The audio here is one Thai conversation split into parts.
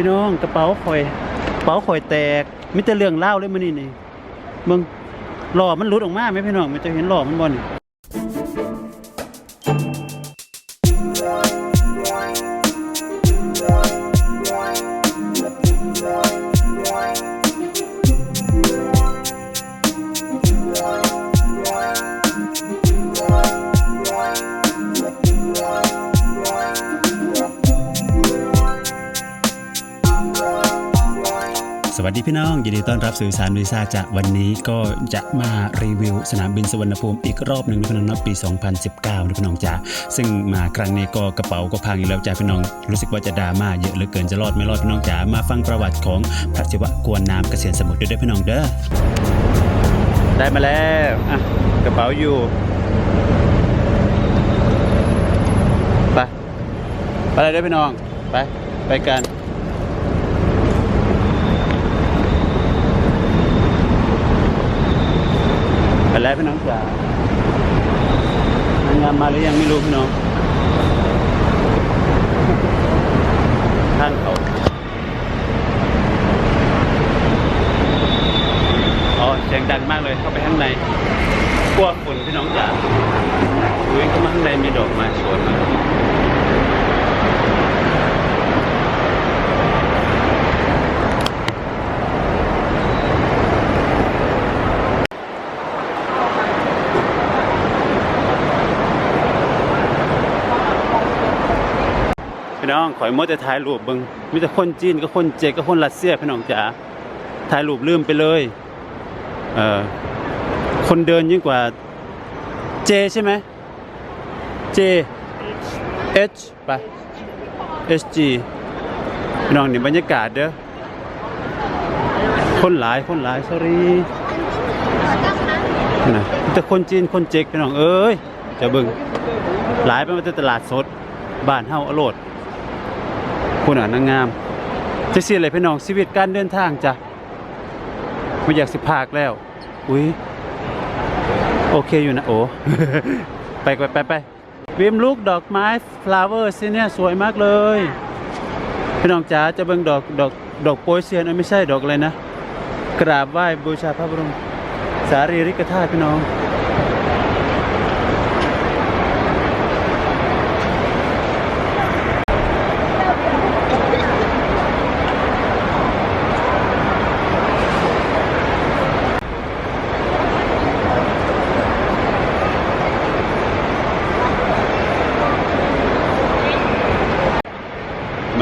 พี่น้องกระเป๋าข่อยกระเป๋าข่อยแตกมิแต่เรื่องเล่าเลยมันนี่นี่มึงหล่อมันรุดออกมาไหมพี่น้องมันจะเห็นหล่อมันบ่นี่ พี่น้องยินดีต้อนรับสู่อสารวิซ่าจากวันนี้ก็จะมารีวิวสนามบินสุวรรณภูมิอีกรอบหนึ่งนะพี่น้องนะปี 2019นะพี่น้องจ้าซึ่งมาครั้งนี้ก็กระเป๋าก็พังอีกแล้วจ้าพี่น้องรู้สึกว่าจะดราม่าเยอะเหลือเกินจะรอดไม่รอดพี่น้องจ๋ามาฟังประวัติของพระศิวะกวนน้ำเกษียณสมุทรด้วยเด้พี่น้องเด้อได้มาแล้วอะกระเป๋าอยู่ไปไปเลยเด้อพี่น้องไปไปกัน ไปแล้วพี่น้องจ๋านางงามมาหรือยังไม่รู้พี่น้องข้างเขาอ๋อเสียงดังมากเลยเข้าไปข้างในกลัวฝุ่นพี่น้องจ๋าอุ้ยเข้ามาข้างในมีดอกไม้สวยมาก องขอยมดแต่ถ่ายรูปเบิงมีแต่คนจีนกับคนเจกกับคนรัสเซียพี่น้องจ๋าถ่ายรูปลืมไปเลยเออคนเดินยิ่งกว่าเจใช่ไหมเจ H ไป SG พี่น้องนี่บรรยากาศเด้อคนหลายคนหลาย sorry นะมีแต่คนจีนคนเจกพี่น้องเอ้ยจะเบิ่งหลายไปมาแต่ตลาดสดบ้านเฮาอโลด คุณอะนางงามจะเสียอะไรพี่น้องชีวิตการเดินทางจ้ะไม่อยากสิพากแล้ว อุ้ยโอเคอยู่นะโอ้ไปไปไปไปวิมลูกดอกไม้ฟลาเวอร์สิเนี่ยสวยมากเลยพี่น้องจ๋าจะเบิ่งดอกดอกดอกโปยเซียนเอ้ยไม่ใช่ดอกอะไรนะ กราบไหว้บูชาพระบรมสารีริกธาตุพี่น้อง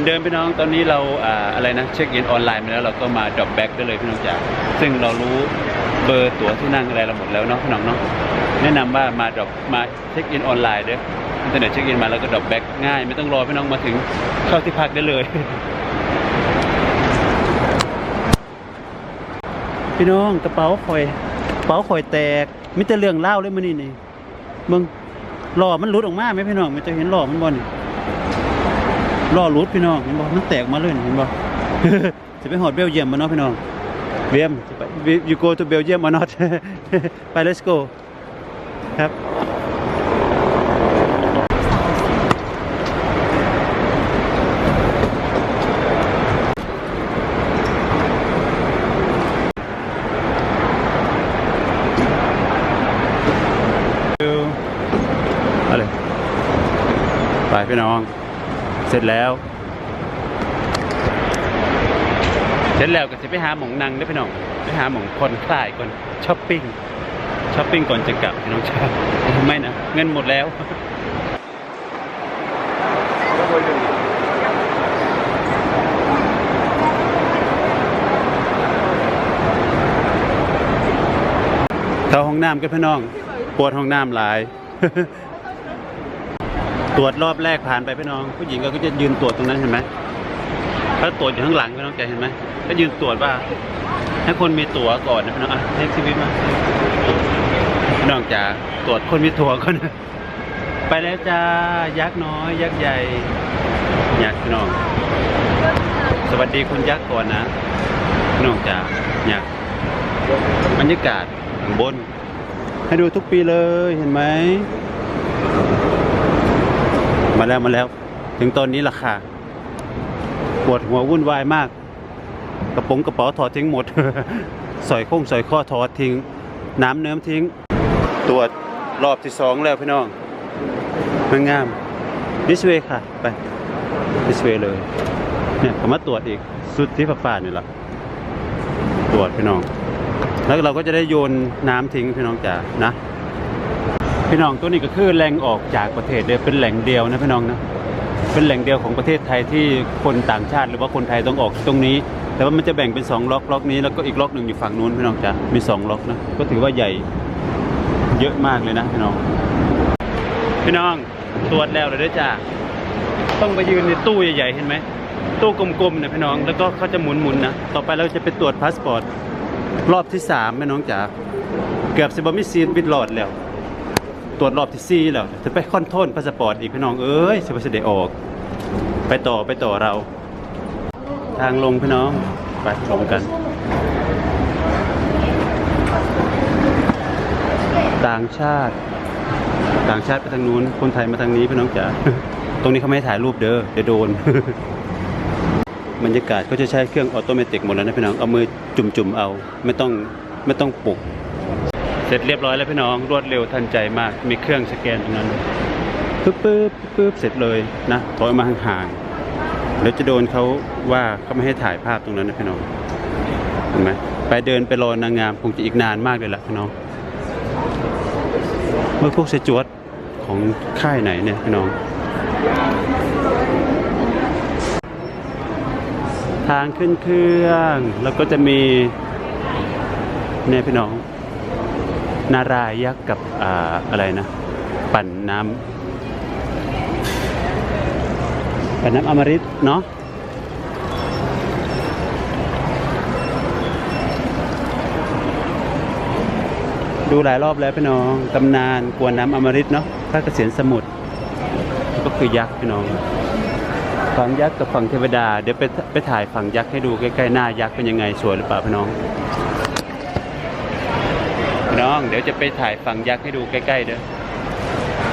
อนเดิมพี่น้องตอนนี้เราอ่าอะไรนะเช็คอินออนไลน์มาแล้วเราก็มาดรอปแบ็กได้เลยพี่น้องจ๋าซึ่งเรารู้เบอร์ตั๋วที่นั่งอะไรเราหมดแล้วเนาะพี่น้องเนาะแนะนำว่ามาดรอปมาเช็คอินออนไลน์เด้ออินเทอร์เน็ตเช็คอินมาแล้วก็ดรอปแบ็กง่ายไม่ต้องรอพี่น้องมาถึงเข้าที่พักได้เลยพี่น้องกระเป๋าข่อยกระเป๋าข่อยแตกมิแต่เรื่องเล่าเลยมื้อนี้นี่มึงหล่อมันหลุดออกมาไหมพี่น้องมันจะเห็นหล่อมันบ่นี่ ล่อรูดพี่น้องเห็นบ่มันแตกมาเลยเห็นบ่จะไปหอดเบลเยียมมาเนาะพี่น้องเบียมจะไป you go to Belgium or not ไป let's go ครับอาเลยไปพี่น้อง เสร็จแล้ว เสร็จแล้วก็จะไปหาหมองนังเด้วยพี่น้องไปหาหมองคนคลายก่อนช้อปปิ้งช้อปปิ้งก่อนจะกลับพี่น้องชาไม่นะเงินหมดแล้วเข้าห้องน้ำกันพี่น้อง ปวดห้องน้ำหลาย รวจรอบแรกผ่านไปพี่น้อง ผู้หญิงก็จะยืนตรวจตรงนั้นเห็นไหมถ้าตรวจอยู่ข้างหลังพี่น้องแกเห็นไหมก็ยืนตรวจว่า ให้คนมีตั๋วก่อนนะพี่น้องอะเทคชีวิตมาพี่น้องจ๋าตรวจคนมีตั๋วก่อนไปแล้วจ้ายักษ์น้อย ยักษ์ใหญ่ยักษ์พี่น้อง สวัสดีคุณยักษ์ก่อนนะพี่น้องจ๋ายักษ์บรรยากาศข้างบน ให้ดูทุกปีเลยเห็นไหม มาแล้วมาแล้ว ถึงตอนนี้ราคาปวดหัววุ่นวายมาก กระป๋องกระเป๋าถอดทิ้งหมด สอยโค้งสอยข้อถอดทิ้ง น้ำเนิ้มทิ้ง ตรวจรอบที่สองแล้วพี่น้องมันงามดิสเวค่ะ ไปดิสเวเลย เนี่ยก็มาตรวจอีกสุดที่ฝ่าๆนี่แหละตรวจพี่น้อง แล้วเราก็จะได้โยนน้ำทิ้งพี่น้องจ๋านะ พี่น้องตัวนี้ก็คือแหล่งออกจากประเทศเลยเป็นแหล่งเดียวนะพี่น้องนะเป็นแหล่งเดียวของประเทศไทยที่คนต่างชาติหรือว่าคนไทยต้องออกตรงนี้ แต่ว่ามันจะแบ่งเป็นสองล็อกล็อกนี้แล้วก็อีกล็อกหนึ่งอยู่ฝั่งนู้นพี่น้องจ๋ามีสองล็อกนะก็ถือว่าใหญ่เยอะมากเลยนะพี่น้อง พี่น้องตรวจแล้วเลยด้อจ้าต้องไปยืนในตู้ใหญ่ๆเห็นไหมตู้กลมๆนะพี่น้องแล้วก็เขาจะหมุนๆนะต่อไปเราจะไปตรวจพาสปอร์ตรอบที่สามพี่น้องจ๋าเกือบสิบมิซีนวิดหลอดแล้ว ตรวจรอบที่สี่แล้วจะไปคอนโทรลพาสปอร์ตอีกพี่น้องเอ้ยสิบสิได้ออก ไปต่อไปต่อเรา ทางลงพี่น้องไปลงกัน ต่างชาติ ต่างชาติไปทางนู้นคนไทยมาทางนี้พี่น้องจ๋าตรงนี้เขาไม่ถ่ายรูปเด้อเดี๋ยวโดนบรรยากาศก็จะใช้เครื่องออโตเมติกหมดแล้วนะพี่น้องเอามือจุ่มๆเอา ไม่ต้องไม่ต้องปลุก เสร็จเรียบร้อยแล้วพี่น้องรวดเร็วทันใจมาก มีเครื่องสแกนตรงนั้นปึ๊บปึ๊บปึ๊บเสร็จเลยนะถอยมาห่างๆแล้วจะโดนเขาว่าเขาไม่ให้ถ่ายภาพตรงนั้นนะพี่น้องเห็นไหมไปเดินไปรอนางงามคงจะอีกนานมากเลยล่ะพี่น้อง เมื่อพวกเสจวดของค่ายไหนเนี่ยพี่น้อง ทางขึ้นเครื่องแล้วก็จะมีเนี่ยพี่น้อง นารายักษ์กับออะไรนะ ปั่นน้ำปั่นน้ำอมฤตเนาะดูหลายรอบแล้วพี่น้อง ตำนานกวนน้ำอมฤตเนาะพระเกษียณสมุทรก็คือยักษ์พี่น้อง ฝั่งยักษ์กับฝั่งเทวดา เดี๋ยวไปไปถ่ายฝั่งยักษ์ให้ดูใกล้ๆหน้ายักษ์เป็นยังไงสวยหรือเปล่าพี่น้อง น้อง เดี๋ยวจะไปถ่ายฝั่งยักษ์ให้ดูใกล้ๆเด้อ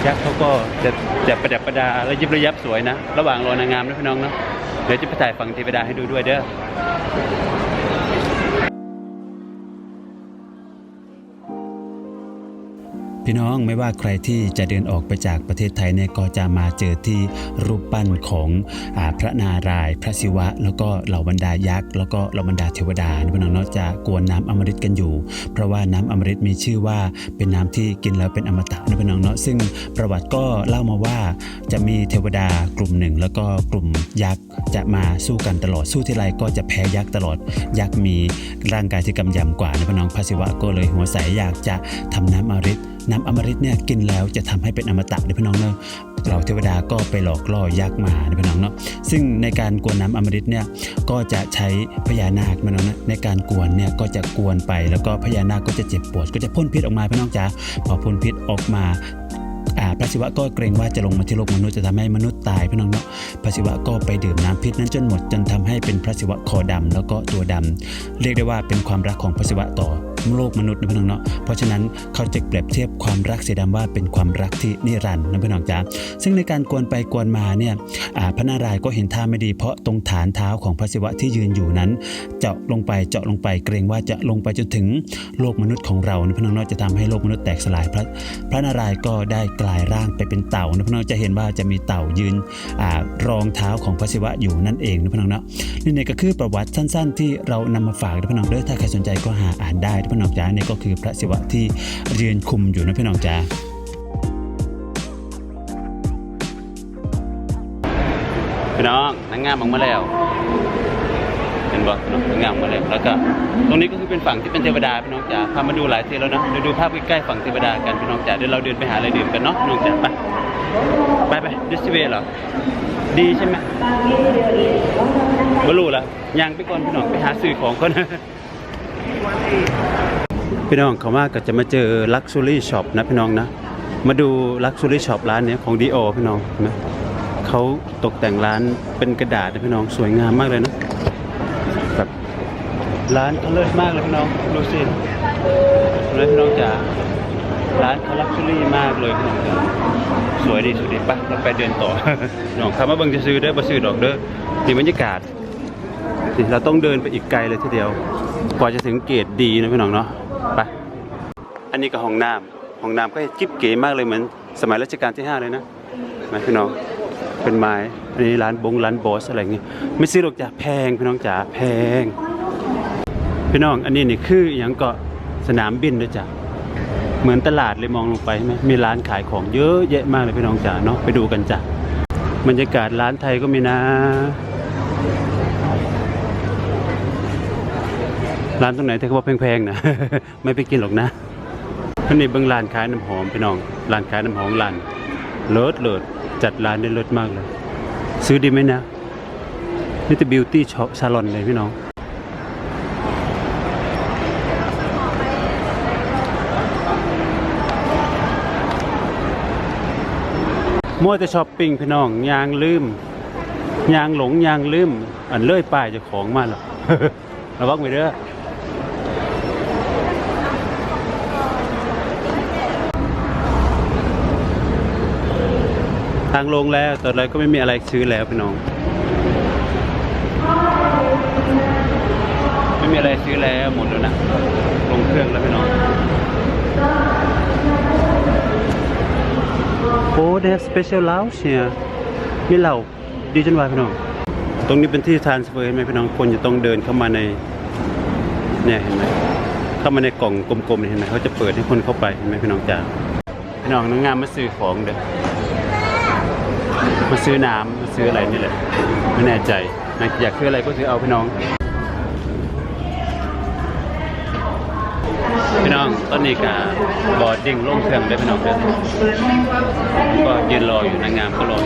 ยักษ์เขาก็จะจะประดับประดาและยิบระยับสวยนะ ระหว่างรอนางงามนะพี่น้องเนาะเดี๋ยวจะไปถ่ายฝั่งเทวดาให้ดูด้วยเด้อ พี่น้องไม่ว่าใครที่จะเดินออกไปจากประเทศไทยเนี่ยก็จะมาเจอที่รูปปั้นของอพระนารายณ์พระศิวะ แล้วก็เหล่าบรรดายักษ์แล้วก็เหล่าบรรดาเทวดานะพี่น้องเนาะจะกวนน้ำอมฤตกันอยู่ เพราะว่าน้ำอมฤตมีชื่อว่าเป็นน้ำที่กินแล้วเป็นอมตะนะพี่น้องเนาะซึ่งประวัติก็เล่ามาว่าจะมีเทวดากลุ่มหนึ่ง แล้วก็กลุ่มยักษ์จะมาสู้กันตลอดสู้ที่ไรก็จะแพ้ยักษ์ตลอด ยักษ์มีร่างกายที่กำยำกว่านะพี่น้องพระศิวะก็เลยหัวใสอยากจะทำน้ำอมฤต น้ำอมฤตเนี่ยกินแล้วจะทำให้เป็นอมตะนะพี่น้องเนาะเราเทวดาก็ไปหลอกล่อยักษ์มานะพี่น้องเนาะซึ่งในการกวนน้ำอมฤตเนี่ยก็จะใช้พญานาคพี่น้องนะในการกวนเนี่ยก็จะกวนไป แล้วก็พญานาคก็จะเจ็บปวด ก็จะพ่นพิษออกมาพี่น้องจ๋าพอพ่นพิษออกมาอ่าพระศิวะก็เกรงว่าจะลงมาที่โลกมนุษย์จะทำให้มนุษย์ตายพี่น้องเนาะพระศิวะก็ไปดื่มน้ำพิษนั้นจนหมดจนทำให้เป็นพระศิวะคอดำแล้วก็ตัวดำเรียกได้ว่าเป็นความรักของพระศิวะต่อ โลกมนุษย์นะพี่น้องเนาะเพราะฉะนั้นเขาจะเปรียบเทียบความรักเสียดำว่าเป็นความรักที่นิรันดร์นะพี่น้องจ๋าซึ่งในการกวนไปกวนมาเนี่ยพระนารายณ์ก็เห็นท่าไม่ดี เพราะตรงฐานเท้าของพระศิวะที่ยืนอยู่นั้น เจาะลงไปเจาะลงไปเกรงว่าจะลงไปจนถึงโลกมนุษย์ของเรานะพี่น้องเนาะจะทำให้โลกมนุษย์แตกสลายพระพระนารายณ์ก็ได้กลายร่างไปเป็นเต่านะพี่น้องจะเห็นว่าจะมีเต่ายืนอรองเท้าของพระศิวะอยู่นั่นเองนะพี่น้องเนาะนี่ก็คือประวัติสั้น ๆ ที่เรานำมาฝากนะพี่น้องเด้อถ้าใครสนใจก็หาอ่านได้นะพี่น้องจ๋านี่ก็คือพระศิวะที่เรียนคุมอยู่นะพี่น้องจ๋าพี่น้องนางงามออกมาแล้วเห็นบ่พี่น้องนางงามออกมาแล้วแล้วก็ตรงนี้ก็คือเป็นฝั่งที่เป็นเทวดาพี่น้องจ๋าพามาดูหลายทีแล้วนะเดี๋ยวดูภาพใกล้ๆฝั่งเทวดากันพี่น้องจ๋าเดี๋ยวเราเดินไปหาอะไรดื่มกันเนาะพี่น้องจ๋าไปไปไปดิสเวย์เหรอ ดีใช่ไหมบ่รู้ละย่างไปก่อนพี่น้องไปหาซื้อของก่อน พี่น้องเขามาก็จะมาเจอ Luxury Shop นะพี่น้องนะ มาดู Luxury Shop ร้านนี้ของ Dior พี่น้องนะเขาตกแต่งร้านเป็นกระดาษนะพี่น้องสวยงามมากเลยนะแบบร้านเขาเลิศมากเลยพี่น้องดูสิเลยพี่น้องจ๋าร้านเขาลักชัวรี่มากเลยพี่น้องจ๋าสวยดีสวยดีปะเราไปเดินต่อน้องคำว่าเบิ่งจะซื้อเด้อบ่ซื้อดอกเด้อนี่บรรยากาศเราต้องเดินไปอีกไกลเลยทีเดียว กว่าจะถึงเกตดีนะพี่น้องเนาะ ไป อันนี้ก็ห้องน้ำห้องน้ำก็จิ๊บเก๋มากเลยเหมือน สมัยรัชกาลที่ห้าเลยนะไหมพี่น้อง เป็นไม้ อันนี้ร้านบงร้านบอสอะไรเงี้ยไม่ซื้อหรอกจ้ะแพงพี่น้องจ๋าแพง พี่น้องอันนี้นี่คืออย่างเก็สนามบินด้วยจ้ะเหมือนตลาดเลยมองลงไปใช่ไหมมีร้านขายของเยอะแยะมากเลยพี่น้องจ๋าเนาะไปดูกันจ้ะบรรยากาศร้านไทยก็มีนะ ร้านตรงไหนที่เขาบอกแพงๆนะ ไม่ไปกินหรอกนะอันนี้เบิ่งร้านขายน้ำหอมพี่น้องร้านขายน้ำหอมร้านเลิศเลิศจัดร้านได้เลิศมากเลย ซื้อดีไหมนะนี่แต่บิวตี้ช็อปซาลอนเลยพี่น้องมัวแต่ช้อปปิ้งพี่น้องยางลืมยางหลงยางลืม อันเลื่อยป้ายจะของมาหรอกระวังไว้เด้อางลงแล้วตอนแรกก็ไม่มีอะไรซื้อแล้วพี่น้อง ไม่มีอะไรซื้อแล้วหมดแล้วนะลงเครื่องแล้วพี่น้องโอ้ they have special lounge here มีเหล่าดีจังวะพี่น้อง ตรงนี้เป็นที่ทานสเฟอร์เห็นไหมพี่น้องคนจะต้องเดินเข้ามาในเนี่ยเห็นไหมเข้ามาในกล่องกลมๆเห็นไหมเขาจะเปิดให้คนเข้าไปเห็นไหมพี่น้องจ๋าพี่น้องน้องงามมาซื้อของเด้อ มาซื้อน้ำมาซื้ออะไรนี่แหละไม่แน่ใจนะอยากซื้ออะไรก็ซื้อเอาพี่น้อง พี่น้องตอนนี้กับบอดดิ้งลงเครื่องได้พี่น้องเด้อก็ยืนรออยู่นางงามก็รอ